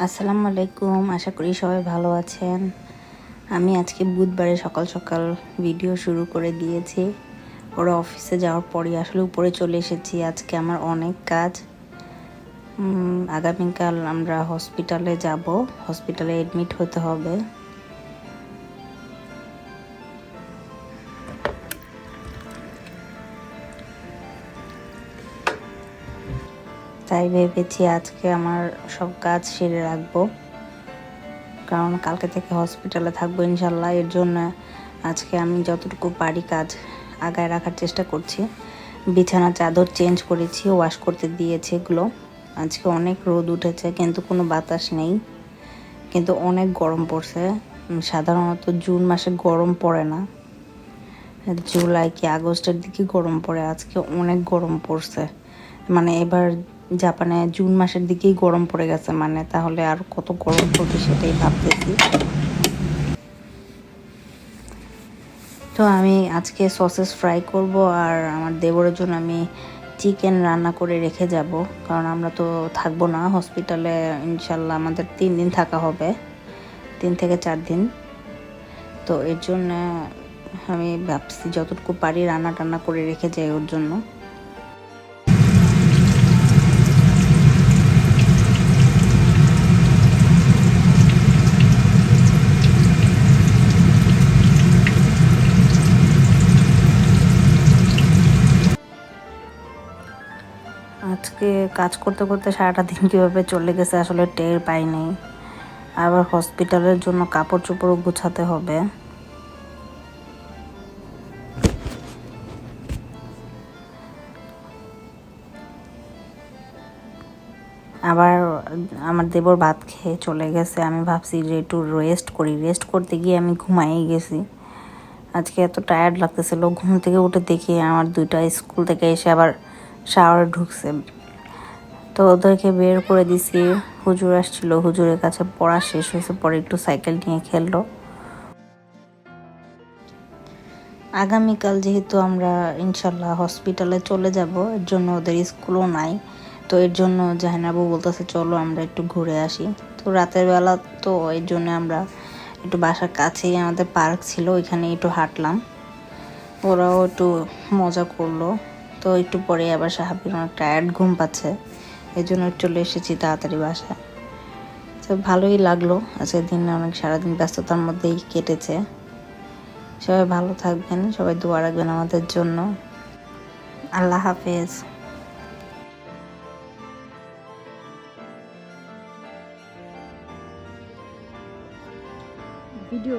আসসালামু আলাইকুম, আশা করি সবাই ভালো আছেন। আমি আজকে বুধবারে সকাল সকাল ভিডিও শুরু করে দিয়েছি। ওরা অফিসে যাওয়ার পরই আসলে উপরে চলে এসেছি। আজকে আমার অনেক কাজ। আগামীকাল আমরা হসপিটালে যাব। হসপিটালে এডমিট হতে হবে। তাই ভেবেছি আজকে আমার সব কাজ সেরে রাখব। কারণ কালকে থেকে হসপিটালে থাকব ইনশাল্লাহ এর জন্য আজকে আমি যতটুকু পারি কাজ আগায় রাখার চেষ্টা করছি। বিছানা চাদর চেঞ্জ করেছি ওয়াশ করতে দিয়েছি এগুলো। আজকে অনেক রোদ উঠেছে, কিন্তু কোনো বাতাস নেই। কিন্তু অনেক গরম পড়ছে। সাধারণত জুন মাসে গরম পড়ে না। জুলাই কি আগস্টের দিকে গরম পড়ে? আজকে অনেক গরম পড়ছে। মানে এবার জাপানে জুন মাসের দিকেই গরম পড়ে গেছে মানে তাহলে আর কত গরম পড়বে সেটাই ভাবতেছি। তো আমি আজকে সসেস ফ্রাই করব আর আমার দেবরের জন্য আমি চিকেন রান্না করে রেখে যাব, কারণ আমরা তো থাকব না হসপিটালে, ইনশাল্লাহ আমাদের তিন দিন থাকা হবে, তিন থেকে চার দিন। তো এর জন্য আমি ভাবছি যতটুকু পারি রান্না টান্না করে রেখে যাই ওর জন্য। আজকে কাজ করতে করতে সারাটা দিন কীভাবে চলে গেছে আসলে টের পাইনি। আবার হসপিটালের জন্য কাপড় চোপড়ও গুছাতে হবে। আবার আমার দেবর ভাত খেয়ে চলে গেছে। আমি ভাবছি যে একটু রেস্ট করি। রেস্ট করতে গিয়ে আমি ঘুমাই গেছি। আজকে এত টায়ার্ড লাগতেছিল। ঘুম থেকে উঠে দেখি আমার দুইটা স্কুল থেকে এসে আবার শাওয়ারে ঢুকছে। তো ওদেরকে বের করে দিছি। হুজুর আসছিল, হুজুরের কাছে পড়া শেষ হয়েছে, পরে একটু সাইকেল নিয়ে খেললো। আগামীকাল যেহেতু আমরা ইনশাল্লাহ হসপিটালে চলে যাব, এর জন্য ওদের স্কুলও নাই। তো এর জন্য জাহানাবু বলতেছে, চলো আমরা একটু ঘুরে আসি। তো রাতের বেলা তো এর জন্য আমরা একটু বাসার কাছেই আমাদের পার্ক ছিল ওইখানে একটু হাঁটলাম। ওরাও একটু মজা করল। তো একটু পরে আবার সাহাবির অনেক টায়ার্ড ঘুম পাচ্ছে। এই জন্য চলে এসেছি তাড়াতাড়ি বাসায়। তো ভালোই লাগল। আজকের দিন অনেক সারাদিন ব্যস্ততার মধ্যেই কেটেছে। সবাই ভালো থাকবেন, সবাই দোয়া রাখবেন আমাদের জন্য। আল্লাহ হাফেজ। ভিডিও